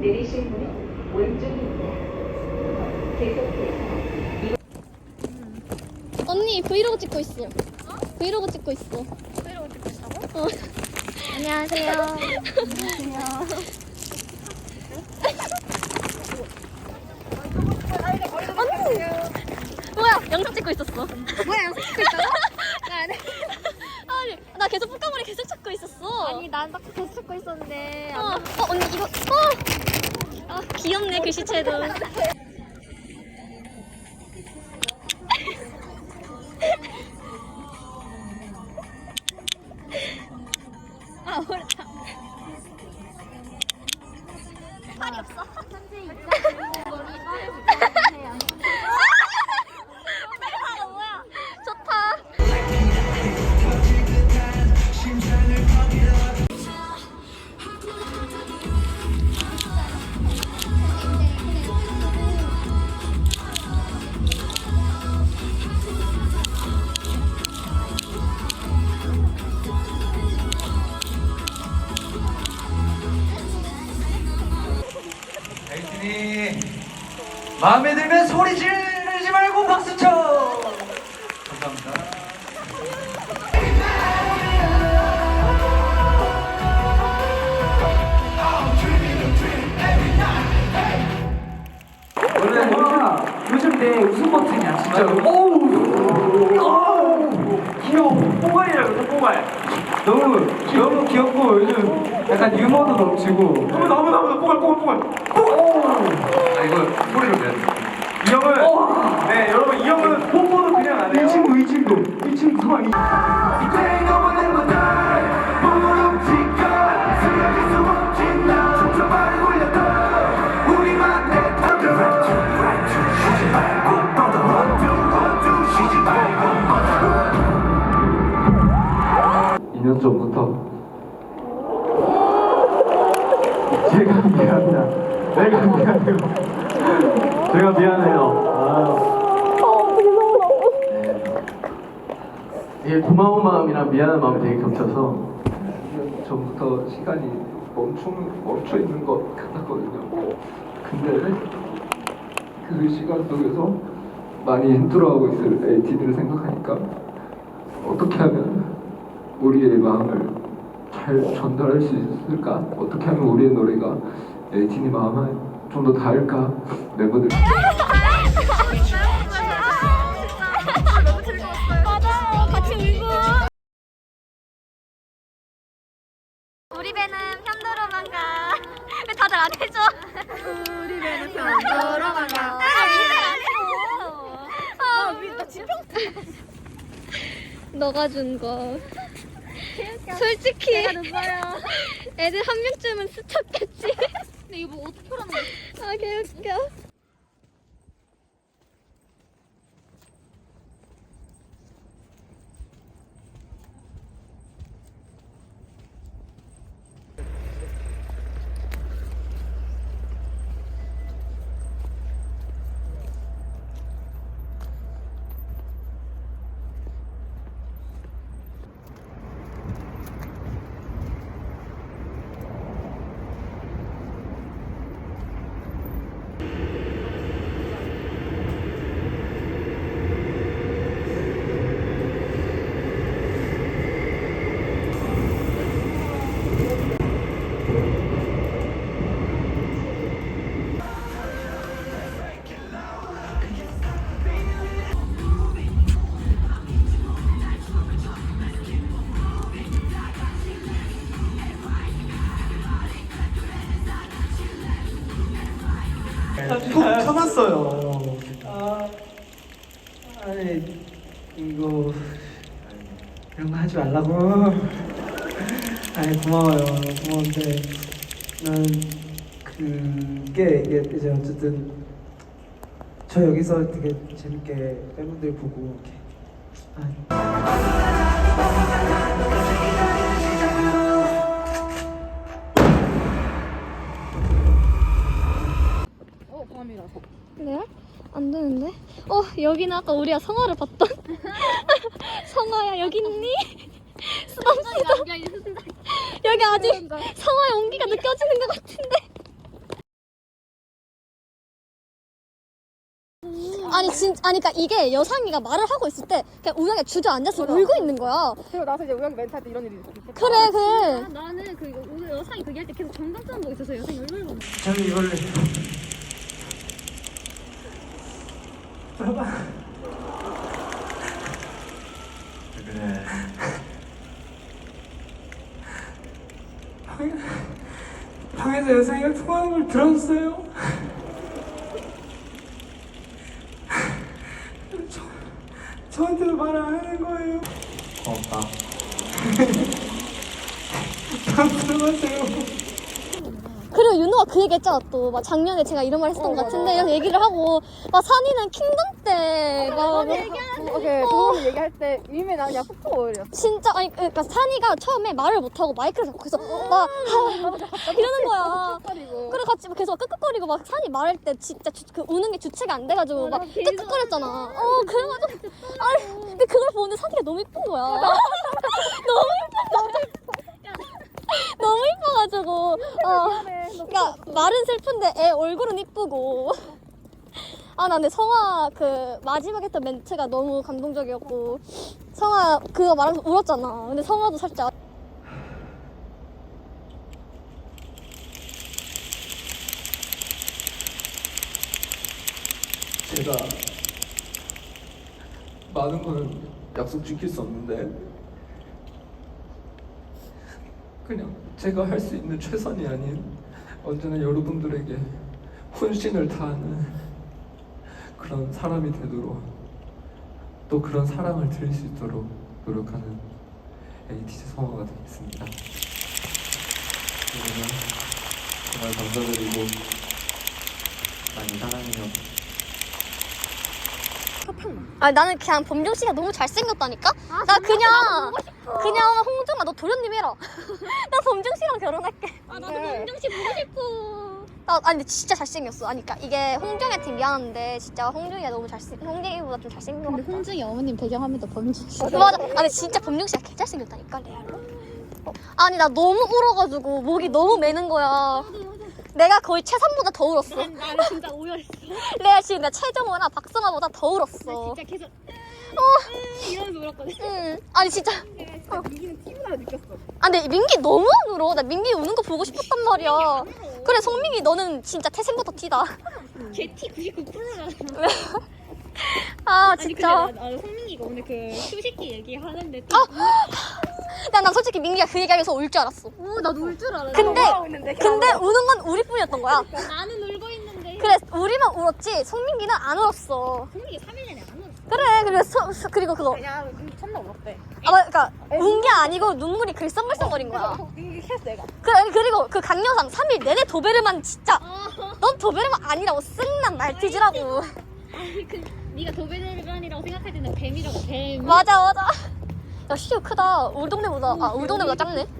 내리실 문은 오른쪽입니다. 계속해서 언니 브이로그 찍고 있어. 브이로그 찍고 있어. 브이로그 찍고 있다고? 어. 안녕하세요. 뭐야? 영상 찍고 있었어. 뭐야 영상 찍고 있다고? 나. 아니, 나 계속 포카몰이 계속 찾고 있었어. 아니 난딱 계속 찍고 있었는데 어, 어 언니 이거 어. 아 귀엽네 글씨체도. 마음에 들면 소리 지르지 말고 박수 쳐. 감사합니다. 원래 뭐야? 요즘 내 웃음 버튼이야 진짜로. 오우. 귀여워. 뽀갈이라 그래 뽀갈. 너무 너무 귀엽고 요즘 약간 유머도 넘치고. 너무 너무 너무 뽀갈 뽀갈 뽀갈. 아 이거 소리로 내야 돼. 이 형은 네 여러분 이 형은 뽀뽀는 그냥 안 해요. 이 친구 이 친구 이 친구 년 전부터 제가 미안해요. 내가 미안해요. 제가 미안해요. 아. 네. 이게 고마운 마음이랑 미안한 마음이 되게 겹쳐서 2년 전부터 시간이 멈춰, 멈춰 있는 것 같았거든요. 근데 그 시간 속에서 많이 힘들어하고 있을 에이티들을 생각하니까 어떻게 하면 우리의 마음을 잘 전달할 수 있을까? 어떻게 하면 우리의 노래가 에이틴의 마음에 좀더 닿을까? 멤버들 맞아요. 같이 울고. 우리 배는 편도로만 가. 왜 다들 안 해줘? 우리 배는 편도로만 가. 아, 미래 안 해줘. 아, 나 지평. 너가 준 거. 솔직히 애들 한 명쯤은 스쳤겠지. 이거 뭐 어떻게 하는 거야? 아, 개웃겨. 푹 참았어요. 아, 아니 이거 이런 거 하지 말라고. 아니 고마워요. 고마운데 난 그게 이게 이제 어쨌든 저 여기서 되게 재밌게 팬분들 보고 이렇게. 아, 고3이라서 네? 안 되는데? 어 여기는 아까 우리가 성화를 봤던 성화야 여기 있니? 수담 아, 수담 여기 아직 성화의 온기가 느껴지는 것 같은데 음. 아니 진짜 아니 그러니까 이게 여상이가 말을 하고 있을 때 그냥 우영이 주저앉아서 울고 있는 거야. 그리고 나서 이제 우영이 멘트할 때 이런 일이 있었어. 그래 그래. 아, 아, 나는 그 이거 오늘 여상이 그게 할 때 계속 정감점 보고 있어서 여상이 얼굴 보고. 저는 그래. 방에서 여상이가 통화하는 걸 들었어요. 저, 저한테도 말을 안 하는 거예요. 고맙다. 다 들어가세요. 그리고 윤호가 그 얘기 했잖아 또 막 작년에 제가 이런 말 했었던 것 같은데 이런 얘기를 하고 막 산이는 킹덤 때막 오케이, 도움이 얘기할 때 이미 난 그냥 푹푹 오히려. 진짜 아니 그러니까 산이가 처음에 말을 못하고 마이크를 잡고 계속 막 하, 이러는 거야. 그래 같이 막 계속 끄끄거리고 막 산이 말할 때 진짜 주, 그 우는 게 주체가 안 돼가지고 막 끄끄거렸잖아. 어 그래가지고 아니 근데 그걸 보는데 산이가 너무 이쁜 거야. 너무. 이뻐가지고 어 그러니까 말은 슬픈데 애 얼굴은 이쁘고 아 나 근데 성아 그 마지막에 했던 멘트가 너무 감동적이었고 성아 그거 말하면서 울었잖아. 근데 성아도 살짝 제가 많은 거는 약속 지킬 수 없는데 그냥 제가 할 수 있는 최선이 아닌 언제나 여러분들에게 혼신을 다하는 그런 사람이 되도록 또 그런 사랑을 드릴 수 있도록 노력하는 에이티즈 성화가 되겠습니다. 그러면 정말 감사드리고 많이 사랑해요. 아 나는 그냥 범정 씨가 너무 잘생겼다니까. 나 그냥 그냥 홍정아 너 도련님 해라. 나 범정 씨랑 결혼할게. 아 나도 범정 씨 보고 싶어. 나 아니 근데 진짜 잘생겼어. 아니 그러니까 이게 홍정이한테 미안한데 진짜 홍정이가 너무 잘생 홍정이보다 좀 잘생긴 것 같아. 홍중이 어머님 배경화면도 범정 씨. 맞아. 아니 진짜 범정 씨가 개 잘생겼다니까 레알로. 어. 아니 나 너무 울어가지고 목이 너무 매는 거야. 내가 거의 최선보다 더 울었어. 난 나는 진짜 오열했어. 레알 지금 나 최정호나 박성아보다 더 울었어. 진짜 계속 어 이러면서 울었거든. 응. 아니 진짜. 진짜 민기는 TV나 느꼈어. 아 근데 민기 너무 안 울어. 나 민기 우는 거 보고 싶었단 말이야. 그래 송민기 너는 진짜 태생부터 티다. 제티 99%라. 아 아니 근데. 나, 나 성민이가 오늘 그 휴식기 얘기하는데 또 야, 난 솔직히 민기가 그 얘기하면서 울 줄 알았어. 오, 나도 울줄 알았어. 근데 있는데? 근데 우는 건 우리뿐이었던 거야. 나는 울고 있는데 그래 우리만 울었지 송민기는 안 울었어. 성민이 3일 내내 안 울었어. 그래 그래 서, 서- 그리고 그거 그냥 첫날 울었대. 아 맞- 그러니까 운 게 아니고 눈물이 글썽글썽거린 거야. 이게 캐스 내가. 그래 그리고 그 강여상 3일 내내 도베르만 진짜 아, 넌 도베르만 아니라고 쓱난 말티즈라고. 아니 그 네가 도베르간이라고 생각할 때는 뱀이라고 뱀. 맞아 맞아. 야 시우 크다. 우리 동네보다 아 우리 동네보다 작네. 3일 내내 처음.